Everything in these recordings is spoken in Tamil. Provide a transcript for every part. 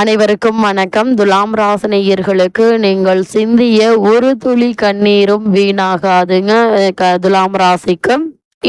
அனைவருக்கும் வணக்கம். துலாம் ராசனையர்களுக்கு நீங்கள் சிந்திய ஒரு துளி கண்ணீரும் வீணாகாதுங்க. துலாம் ராசிக்கு.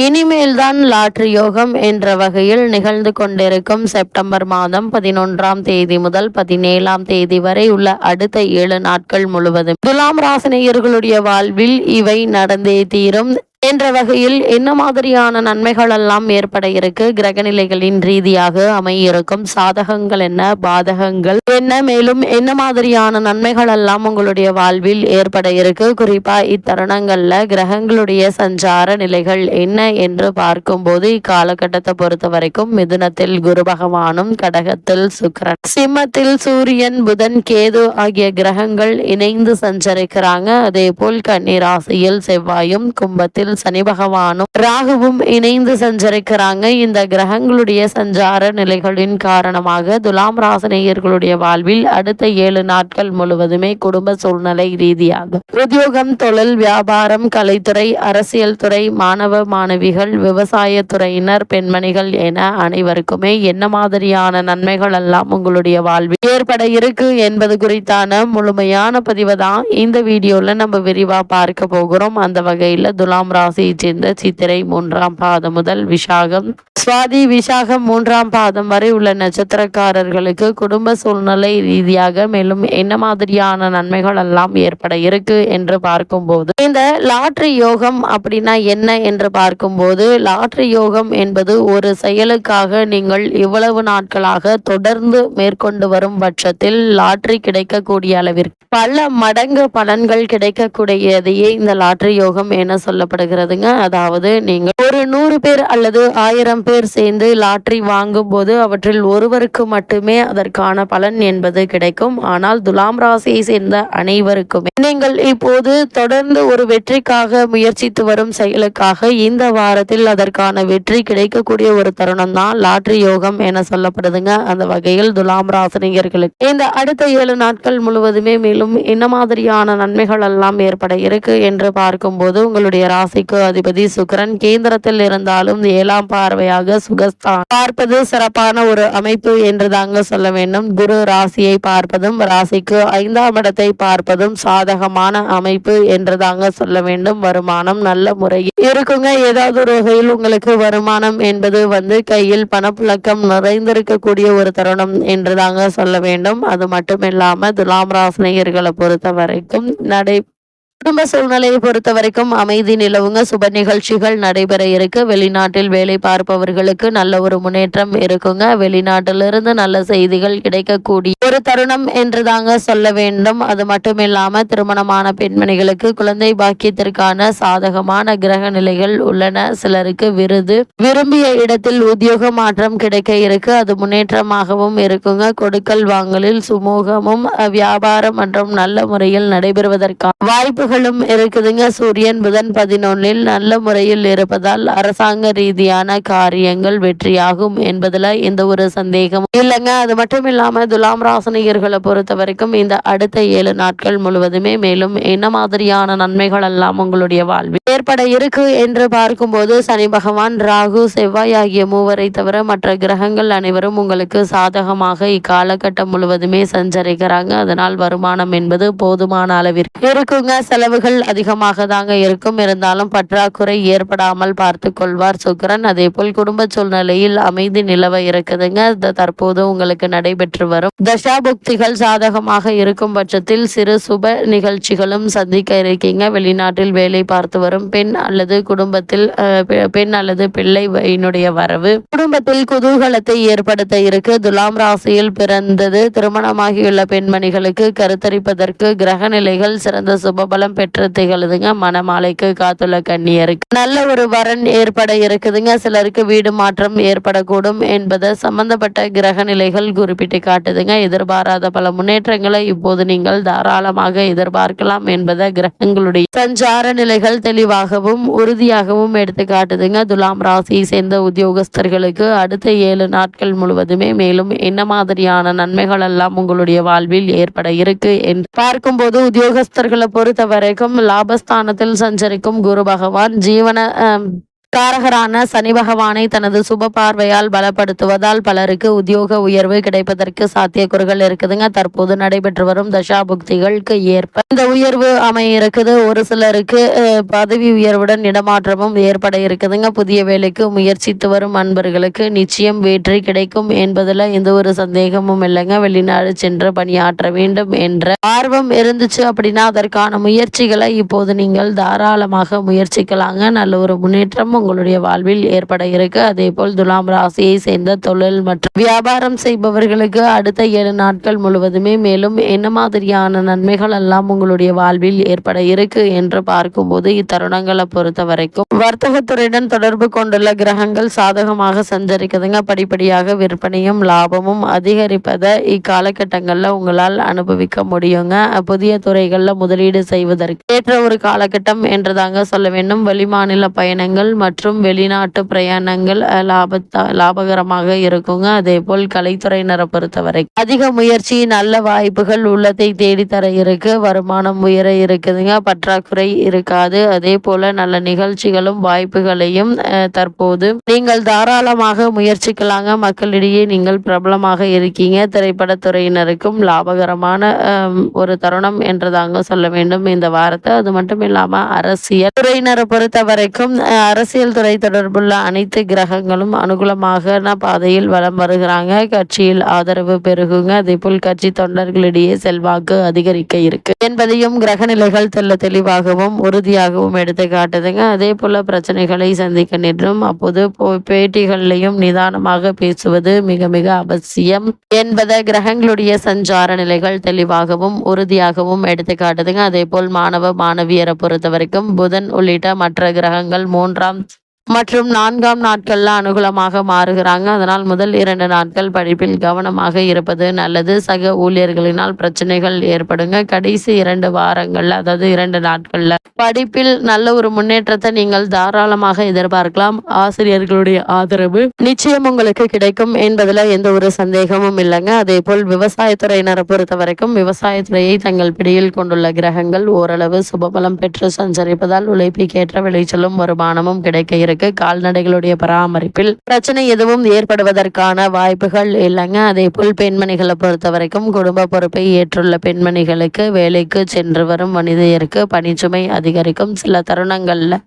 இனிமேல் தான் லாட்ரி யோகம் என்ற வகையில் நிகழ்ந்து கொண்டிருக்கும் செப்டம்பர் மாதம் பதினொன்றாம் தேதி முதல் பதினேழாம் தேதி வரை உள்ள அடுத்த ஏழு நாட்கள் முழுவதும். துலாம் ராசினியர்களுடைய வாழ்வில் இவை நடந்தே தீரும். என்ற வகையில் என்ன மாதிரியான நன்மைகள் எல்லாம் ஏற்பட இருக்கு? கிரகநிலைகளின் ரீதியாக அமையிருக்கும் சாதகங்கள் என்ன? பாதகங்கள் என்ன? மேலும் என்ன மாதிரியான நன்மைகள் எல்லாம் உங்களுடைய வாழ்வில் ஏற்பட இருக்கு? குறிப்பா இத்தருணங்கள்ல கிரகங்களுடைய சஞ்சார நிலைகள் என்ன என்று பார்க்கும்போது இக்காலகட்டத்தை பொறுத்த வரைக்கும் மிதுனத்தில் குரு பகவானும் கடகத்தில் சுக்கரன். சிம்மத்தில் சூரியன் புதன் கேது ஆகிய கிரகங்கள் இணைந்து சஞ்சரிக்கிறாங்க. அதே போல் கன்னிராசியில் செவ்வாயும் கும்பத்தில் சனி பகவானும் ராகுவும் இணைந்து சஞ்சரிக்கிறாங்க. இந்த கிரகங்களுடைய சஞ்சார நிலைகளின் காரணமாக துலாம் ராசினியர்களுடைய வாழ்வில் அடுத்த ஏழு நாட்கள் முழுவதுமே குடும்ப சூழ்நிலை ரீதியாக உத்தியோகம் தொழில் வியாபாரம் கலைத்துறை அரசியல் துறை மாணவ மாணவிகள் விவசாய துறையினர் பெண்மணிகள் என அனைவருக்குமே என்ன மாதிரியான நன்மைகள் எல்லாம் உங்களுடைய வாழ்வில் ஏற்பட இருக்கு என்பது குறித்தான முழுமையான பதிவு தான் இந்த வீடியோல நம்ம விரிவா பார்க்க போகிறோம். அந்த வகையில துலாம் ராசியை சேர்ந்த சித்திரை மூன்றாம் பாதம் முதல் விஷாகம் சுவாதி விசாகம் மூன்றாம் பாதம் வரை உள்ள நட்சத்திரக்காரர்களுக்கு குடும்ப சூழ்நிலை ரீதியாக மேலும் என்ன மாதிரியான நன்மைகள் எல்லாம் ஏற்பட இருக்கு என்று பார்க்கும்போது இந்த லாட்ரி யோகம் அப்படின்னா என்ன என்று பார்க்கும்போது லாட்ரி யோகம் என்பது ஒரு செயலுக்காக நீங்கள் இவ்வளவு நாட்களாக தொடர்ந்து மேற்கொண்டு வரும் பட்சத்தில் லாட்ரி கிடைக்கக்கூடிய அளவிற்கு பல மடங்கு பலன்கள் கிடைக்கக்கூடியதையே இந்த லாட்ரி யோகம் என சொல்லப்படுகிறதுங்க. அதாவது நீங்கள் ஒரு நூறு பேர் அல்லது ஆயிரம் பேர் சேர்ந்து லாட்ரி வாங்கும் போது அவற்றில் ஒருவருக்கு மட்டுமே அதற்கான பலன் என்பது கிடைக்கும். ஆனால் துலாம் ராசியை சேர்ந்த அனைவருக்குமே நீங்கள் இப்போது தொடர்ந்து ஒரு வெற்றிக்காக முயற்சித்து வரும் செயலுக்காக இந்த வாரத்தில் அதற்கான வெற்றி கிடைக்கக்கூடிய ஒரு தருணம் தான் லாட்ரி யோகம் என சொல்லப்படுதுங்க. அந்த வகையில் துலாம் ராசினியர்களுக்கு இந்த அடுத்த ஏழு நாட்கள் முழுவதுமே மேலும் என்ன மாதிரியான நன்மைகள் எல்லாம் ஏற்பட இருக்கு என்று பார்க்கும்போது உங்களுடைய ராசிக்கு அதிபதி சுக்கிரன் கேந்திரத்தில் இருந்தாலும் ஏழாம் பார்வையாக சுகஸ்தான். பார்ப்பது சிறப்பான ஒரு அமைப்பு என்று தாங்க சொல்ல வேண்டும். குரு ராசியை பார்ப்பதும் ராசிக்கு ஐந்தாம் இடத்தை பார்ப்பதும் சாதகமான அமைப்பு என்று தாங்க சொல்ல வேண்டும். வருமானம் நல்ல முறையில் இருக்குங்க. ஏதாவது ஒரு வகையில் உங்களுக்கு வருமானம் என்பது வந்து கையில் பணப்புழக்கம் நிறைந்திருக்கக்கூடிய ஒரு தருணம் என்று தாங்க சொல்ல வேண்டும். அது மட்டும் இல்லாம துலாம் ராசினியர்களை பொறுத்த வரைக்கும் நடை குடும்ப சூழ்நிலையை பொறுத்த வரைக்கும் அமைதி நிலவுங்க. சுப நிகழ்ச்சிகள் நடைபெற இருக்கு. வெளிநாட்டில் வேலை பார்ப்பவர்களுக்கு நல்ல ஒரு முன்னேற்றம் இருக்குங்க. வெளிநாட்டிலிருந்து நல்ல செய்திகள் கிடைக்கக்கூடிய ஒரு தருணம் என்று தாங்க சொல்ல வேண்டும். அது மட்டும் இல்லாமல் திருமணமான பெண்மணிகளுக்கு குழந்தை பாக்கியத்திற்கான சாதகமான கிரக நிலைகள் உள்ளன. சிலருக்கு விருது விரும்பிய இடத்தில் உத்தியோக மாற்றம் கிடைக்க இருக்கு. அது முன்னேற்றமாகவும் இருக்குங்க. கொடுக்கல் வாங்கலில் சுமூகமும் வியாபாரம் மற்றும் நல்ல முறையில் நடைபெறுவதற்கான வாய்ப்புகளும் இருக்குதுங்க. சூரியன் புதன் பதினொன்னில் நல்ல முறையில் இருப்பதால் அரசாங்க ரீதியான காரியங்கள் வெற்றியாகும் என்பதுல எந்த ஒரு சந்தேகமும் இல்லைங்க. அது மட்டும் இல்லாம துலாம் ராசனிகர்களை பொறுத்த வரைக்கும் இந்த அடுத்த ஏழு நாட்கள் முழுவதுமே மேலும் என்ன மாதிரியான நன்மைகள் எல்லாம் உங்களுடைய வாழ்வில் ஏற்பட இருக்கு என்று பார்க்கும்போது சனி பகவான் ராகு செவ்வாய் ஆகிய மூவரை தவிர மற்ற கிரகங்கள் அனைவரும் உங்களுக்கு சாதகமாக இக்காலகட்டம் முழுவதுமே சஞ்சரிக்கிறாங்க. அதனால் வருமானம் என்பது போதுமான அளவிற்கு இருக்குங்க. செலவுகள் அதிகமாக தாங்க இருக்கும். இருந்தாலும் பற்றாக்குறை ஏற்படாமல் பார்த்து கொள்வார் சுக்கரன். அதே போல் குடும்ப சூழ்நிலையில் அமைதி நிலவ இருக்குதுங்க. தற்போது உங்களுக்கு நடைபெற்று வரும் தசாபுக்திகள் சாதகமாக இருக்கும் பட்சத்தில் சிறு சுப நிகழ்ச்சிகளும் சந்திக்க இருக்கீங்க. வெளிநாட்டில் வேலை பார்த்து வரும் பெண் அல்லது குடும்பத்தில் பெண் அல்லது பிள்ளை வரவு. குடும்பத்தில் குதூகலத்தை ஏற்படுத்த இருக்கு. துலாம் ராசியில் பிறந்தது திருமணமாகியுள்ள பெண்மணிகளுக்கு கருத்தரிப்பதற்கு கிரக நிலைகள் சிறந்த சுபபலம் பெற்று திகழுதுங்க. மணமாலைக்கு காத்துள்ள கண்ணியருக்கு நல்ல ஒரு வரன் ஏற்பட இருக்குதுங்க. சிலருக்கு வீடு மாற்றம் ஏற்படக்கூடும் என்பதை சம்பந்தப்பட்ட கிரக நிலைகள் குறிப்பிட்டு காட்டுதுங்க. எதிர்பாராத பல முன்னேற்றங்களை இப்போது நீங்கள் தாராளமாக எதிர்பார்க்கலாம் என்பதை கிரகங்களுடைய சஞ்சார நிலைகள் தெளிவாகவும் உறுதியாகவும் எடுத்து காட்டுதுங்க. துலாம் ராசியை சேர்ந்த உத்தியோகஸ்தர்களுக்கு அடுத்த ஏழு நாட்கள் முழுவதுமே மேலும் என்ன மாதிரியான நன்மைகள் எல்லாம் உங்களுடைய வாழ்வில் ஏற்பட இருக்கு என்று பார்க்கும்போது உத்தியோகஸ்தர்களை பொறுத்த வரைக்கும் லாபஸ்தானத்தில் சஞ்சரிக்கும் குரு பகவான் ஜீவன காரகரான சனி பகவானை தனது சுப பார்வையால் பலப்படுத்துவதால் பலருக்கு உத்தியோக உயர்வு கிடைப்பதற்கு சாத்தியக்கூறுகள் இருக்குதுங்க. தற்போது நடைபெற்று வரும் தசாபுக்திகளுக்கு ஏற்ப இந்த உயர்வு அமைய இருக்குது. ஒரு சிலருக்கு பதவி உயர்வுடன் இடமாற்றமும் ஏற்பட இருக்குதுங்க. புதிய வேலைக்கு முயற்சித்து வரும் அன்பர்களுக்கு நிச்சயம் வெற்றி கிடைக்கும் என்பதில் எந்த ஒரு சந்தேகமும் இல்லைங்க. வெளிநாடு சென்று பணியாற்ற வேண்டும் என்ற ஆர்வம் இருந்துச்சு அப்படின்னா அதற்கான முயற்சிகளை இப்போது நீங்கள் தாராளமாக முயற்சிக்கலாங்க. நல்ல ஒரு முன்னேற்றமும் உங்களுடைய வாழ்வில் ஏற்பட இருக்கு. அதே போல் துலாம் ராசியை சேர்ந்த தொழில் மற்றும் வியாபாரம் செய்பவர்களுக்கு அடுத்த ஏழு நாட்கள் முழுவதுமே மேலும் என்ன மாதிரியான நன்மைகள் எல்லாம் உங்களுடைய வாழ்வில் ஏற்பட இருக்கு என்று பார்க்கும்போது இத்தருணங்களை பொறுத்த வரைக்கும் வர்த்தகத்துறையுடன் தொடர்பு கொண்டுள்ள கிரகங்கள் சாதகமாக சஞ்சரிக்குதுங்க. படிப்படியாக விற்பனையும் லாபமும் அதிகரிப்பதை இக்காலகட்டங்களில் உங்களால் அனுபவிக்க முடியுங்க. புதிய துறைகளில் முதலீடு செய்வதற்கு ஏற்ற ஒரு காலகட்டம் என்றுதாங்க சொல்ல வேண்டும். வெளிமாநில பயணங்கள் மற்றும் மற்றும் வெளிநாட்டு பிரயாணங்கள் லாபத்தா லாபகரமாக இருக்குங்க. அதே போல் கலைத்துறையினரை பொறுத்தவரை அதிக முயற்சி நல்ல வாய்ப்புகள் உள்ளத்தை தேடித்தர இருக்கு. வருமானம் உயர இருக்குதுங்க. பற்றாக்குறை இருக்காது. அதே போல நல்ல நிகழ்ச்சிகளும் வாய்ப்புகளையும் தற்போது நீங்கள் தாராளமாக முயற்சிக்கலாங்க. மக்களிடையே நீங்கள் பிரபலமாக இருக்கீங்க. திரைப்படத்துறையினருக்கும் லாபகரமான ஒரு தருணம் என்றுதாங்க சொல்ல வேண்டும். இந்த வாரத்தை அது மட்டும் இல்லாம அரசியல் துறையினரை பொறுத்த வரைக்கும் அரசியல் அரசியல் துறை தொடர்புள்ள அனைத்து கிரகங்களும் அனுகூலமாக பாதையில் வலம் வருகிறாங்க. கட்சியில் ஆதரவு பெருகுங்க. அதே போல் கட்சி தொண்டர்களிடையே செல்வாக்கு அதிகரிக்க இருக்கு. என்பதையும் கிரக நிலைகள் தெல்ல தெளிவாகவும் உறுதியாகவும் எடுத்து காட்டுதுங்க. அதே போல பிரச்சனைகளை சந்திக்க நின்றும் அப்போது போ- பேட்டிகள்லையும் நிதானமாக பேசுவது மிக மிக அவசியம் என்பதை கிரகங்களுடைய சஞ்சார நிலைகள் தெளிவாகவும் உறுதியாகவும் எடுத்து காட்டுதுங்க. அதே போல் மாணவ மாணவியரை பொறுத்த வரைக்கும் புதன் உள்ளிட்ட மற்ற கிரகங்கள் மூன்றாம் மற்றும் நான்காம் நாட்கள்ல அனுகூலமாக மாறுகிறாங்க. அதனால் முதல் இரண்டு நாட்கள் படிப்பில் கவனமாக இருப்பது நல்லது. சக ஊழியர்களினால் பிரச்சனைகள் ஏற்படுங்க. கடைசி இரண்டு வாரங்கள்ல அதாவது இரண்டு நாட்கள்ல படிப்பில் நல்ல ஒரு முன்னேற்றத்தை நீங்கள் தாராளமாக எதிர்பார்க்கலாம். ஆசிரியர்களுடைய ஆதரவு நிச்சயம் உங்களுக்கு கிடைக்கும் என்பதுல எந்த ஒரு சந்தேகமும் இல்லைங்க. அதே போல் விவசாயத்துறையினரை பொறுத்த வரைக்கும் விவசாயத்துறையை தங்கள் பிடியில் கொண்டுள்ள கிரகங்கள் ஓரளவு சுபபலம் பெற்று சஞ்சரிப்பதால் உழைப்புக்கேற்ற விளைச்சலும் வருமானமும் கிடைக்க இருக்கு. கால்நடைகளுடைய பராமரிப்பில். பிரச்சனை எதுவும் ஏற்படுவதற்கான வாய்ப்புகள் இல்லைங்க. அதே போல் பெண்மணிகளை பொறுத்த வரைக்கும் குடும்ப பொறுப்பை ஏற்றுள்ள பெண்மணிகளுக்கு வேலைக்கு சென்று வரும் மனிதருக்கு பணிச்சுமை அதிகரிக்கும். சில தருணங்கள்ல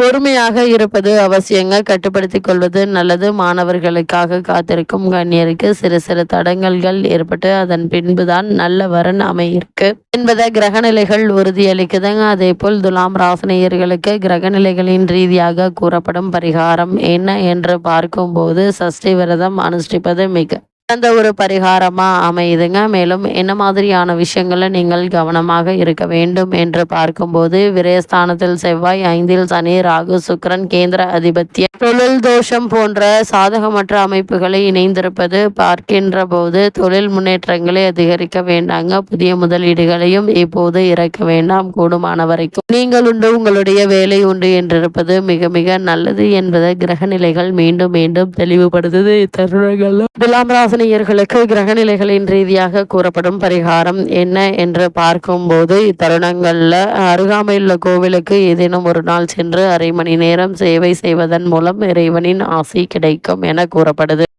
பொறுமையாக இருப்பது அவசியங்க கட்டுப்படுத்திக் கொள்வது நல்லது. மாணவர்களுக்காக காத்திருக்கும் கண்ணியருக்கு சிறு சிறு தடங்கல்கள் ஏற்பட்டு அதன் பின்புதான் நல்ல வரன் அமையிருக்கு. என்பதை கிரகநிலைகள் உறுதியளிக்குதுங்க அதே போல் துலாம் ராசினியர்களுக்கு கிரகநிலைகளின் ரீதியாக கூறப்படும் பரிகாரம் என்ன என்று பார்க்கும்போது சஷ்டி விரதம் அனுஷ்டிப்பது மிக சிறந்த ஒரு பரிகாரமா அமையுதுங்க. மேலும் என்ன மாதிரியான விஷயங்களை நீங்கள் கவனமாக இருக்க வேண்டும் என்று பார்க்கும்போது விரயஸ்தானத்தில் செவ்வாய் ஐந்தில் சனி ராகு சுக்கிரன் கேந்திர அதிபத்திய தொழில் தோஷம் போன்ற சாதகமற்ற அமைப்புகளை இணைந்திருப்பது பார்க்கின்ற போது தொழில் முன்னேற்றங்களை அதிகரிக்க வேண்டாங்க. புதிய முதலீடுகளையும் இப்போது இறக்க வேண்டாம். கூடுமான வரைக்கும் நீங்கள் உண்டு உங்களுடைய வேலை உண்டு என்றிருப்பது மிக மிக நல்லது என்பதை கிரகநிலைகள் மீண்டும் மீண்டும் தெளிவுபடுத்துது. இத்தருணங்கள் துலாம் ராசினியர்களுக்கு கிரகநிலைகளின் ரீதியாக கூறப்படும் பரிகாரம் என்ன என்று பார்க்கும்போது இத்தருணங்கள்ல அருகாமையில் உள்ள கோவிலுக்கு ஏதேனும் ஒரு நாள் சென்று அரை மணி நேரம் சேவை செய்வதன் மூலம் இறைவனின் ஆசி கிடைக்கும் என கூறப்படுது.